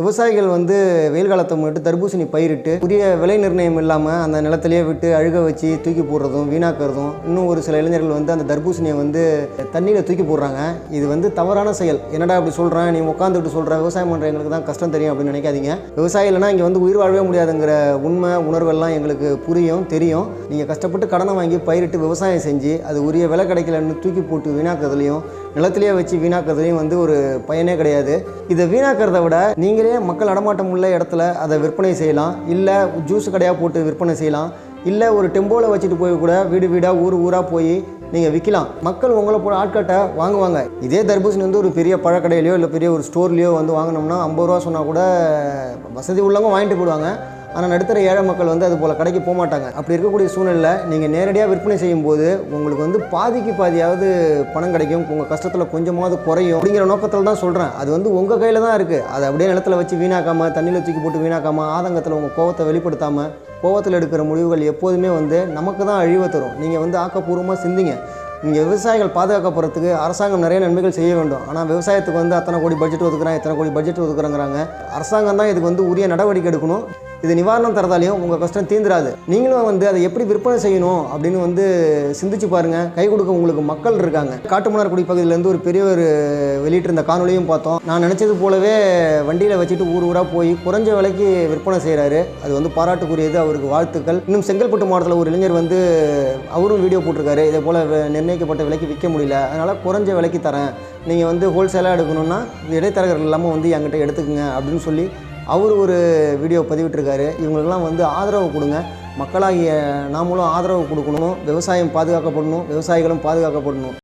விவசாயிகள் வந்து வெயில் காலத்தை முன்னிட்டு தர்பூசணி பயிரிட்டு உரிய விலை நிர்ணயம் இல்லாமல் அந்த நிலத்திலேயே விட்டு அழுக வச்சு தூக்கி போடுறதும் வீணாக்கிறதும் இன்னும் ஒரு சில இளைஞர்கள் வந்து அந்த தர்பூசணியை வந்து தண்ணியில் தூக்கி போடுறாங்க. இது வந்து தவறான செயல். என்னடா அப்படி சொல்கிறேன் நீ உட்காந்துட்டு சொல்கிற விவசாயம் பண்ணுற எங்களுக்கு தான் கஷ்டம் தெரியும் அப்படின்னு நினைக்காதீங்க. விவசாயம் இல்லைனா இங்கே வந்து உயிர் வாழவே முடியாதுங்கிற உண்மை உணர்வெல்லாம் எங்களுக்கு புரியும் தெரியும். நீங்கள் கஷ்டப்பட்டு கடனை வாங்கி பயிரிட்டு விவசாயம் செஞ்சு அது உரிய விலை கிடைக்கலன்னு தூக்கி போட்டு வீணாக்குறதுலையும் நிலத்திலேயே வச்சு வீணாக்குறதுலையும் வந்து ஒரு பயனே கிடையாது. இதை வீணாக்கிறத விட நீங்களே மக்கள் நடமாட்டம் உள்ள இடத்துல அதை விற்பனை செய்யலாம். இல்லை ஜூஸ் கடையாக போட்டு விற்பனை செய்யலாம். இல்லை ஒரு டெம்போவில் வச்சுட்டு போய் கூட வீடு வீடாக ஊர் ஊராக போய் நீங்கள் விற்கலாம் மக்கள் உங்களை போல ஆட்கட்டை வாங்குவாங்க. இதே தர்பூசணி வந்து ஒரு பெரிய பழக்கடையிலையோ இல்லை பெரிய ஒரு ஸ்டோர்லேயோ வந்து வாங்கினோம்னா ஐம்பது ரூபா சொன்னால் கூட வசதி உள்ளவங்க வாங்கிட்டு போயிடுவாங்க. ஆனால் நடுத்தர ஏழை மக்கள் வந்து அது போல் கடைக்கு போக மாட்டாங்க. அப்படி இருக்கக்கூடிய சூழ்நிலையில் நீங்கள் நேரடியாக விற்பனை செய்யும்போது உங்களுக்கு வந்து பாதிக்கு பாதியாவது பணம் கிடைக்கும் உங்கள் கஷ்டத்தில் கொஞ்சமாவது குறையும் அப்படிங்கிற நோக்கத்தில் தான் சொல்கிறேன் அது வந்து உங்கள் கையில் தான் இருக்குது அதை அப்படியே நிலத்தில் வச்சு வீணாக்காமல் தண்ணியில் தூக்கி போட்டு வீணாக்காமல் ஆதங்கத்தில் உங்கள் கோவத்தை வெளிப்படுத்தாமல் கோவத்தில் எடுக்கிற முடிவுகள் எப்போதுமே வந்து நமக்கு தான் அழிவை தரும். நீங்கள் வந்து ஆக்கப்பூர்வமாக சிந்திங்க. இங்கே விவசாயிகள் பாதுகாக்கப்படுறதுக்கு அரசாங்கம் நிறைய நன்மைகள் செய்ய வேண்டும். ஆனால் விவசாயத்துக்கு வந்து அத்தனை கோடி பட்ஜெட் ஒதுக்குறேன் இத்தனை கோடி பட்ஜெட் ஒதுக்குறேங்கிறாங்க. அரசாங்கம் தான் இதுக்கு வந்து உரிய நடவடிக்கை எடுக்கணும். இது நிவாரணம் தரதாலையும் உங்கள் கஷ்டம் தீந்துராது. நீங்களும் வந்து அதை எப்படி விற்பனை செய்யணும் அப்படின்னு வந்து சிந்திச்சு பாருங்கள் கை கொடுக்க உங்களுக்கு மக்கள் இருக்காங்க. காட்டுமன்னார்குடி பகுதியிலேருந்து ஒரு பெரியவர் வெளியிட்டிருந்த காணொலியும் பார்த்தோம். நான் நினச்சது போலவே வண்டியில் வச்சுட்டு ஊர் ஊராக போய் குறைஞ்ச விலைக்கு விற்பனை செய்கிறாரு அது வந்து பாராட்டுக்குரியது அவருக்கு வாழ்த்துக்கள். இன்னும் செங்கல்பட்டு மாவட்டத்தில் ஒரு இளைஞர் வந்து அவரும் வீடியோ போட்டிருக்காரு. இதே போல் நிர்ணயிக்கப்பட்ட விலைக்கு விற்க முடியல. அதனால் குறைஞ்ச விலைக்கு தரேன். நீங்கள் வந்து ஹோல்சேலாக எடுக்கணும்னா இடைத்தரகர்கள் இல்லாமல் வந்து என்கிட்ட எடுத்துக்கங்க அப்படின்னு சொல்லி அவர் ஒரு வீடியோ பதிவிட்டிருக்காரு. இவங்களுக்கெல்லாம் வந்து ஆதரவு கொடுங்க. மக்களாகிய நாமளும் ஆதரவு கொடுக்கணும். விவசாயம் பாதுகாக்கப்படணும். விவசாயிகளும் பாதுகாக்கப்படணும்.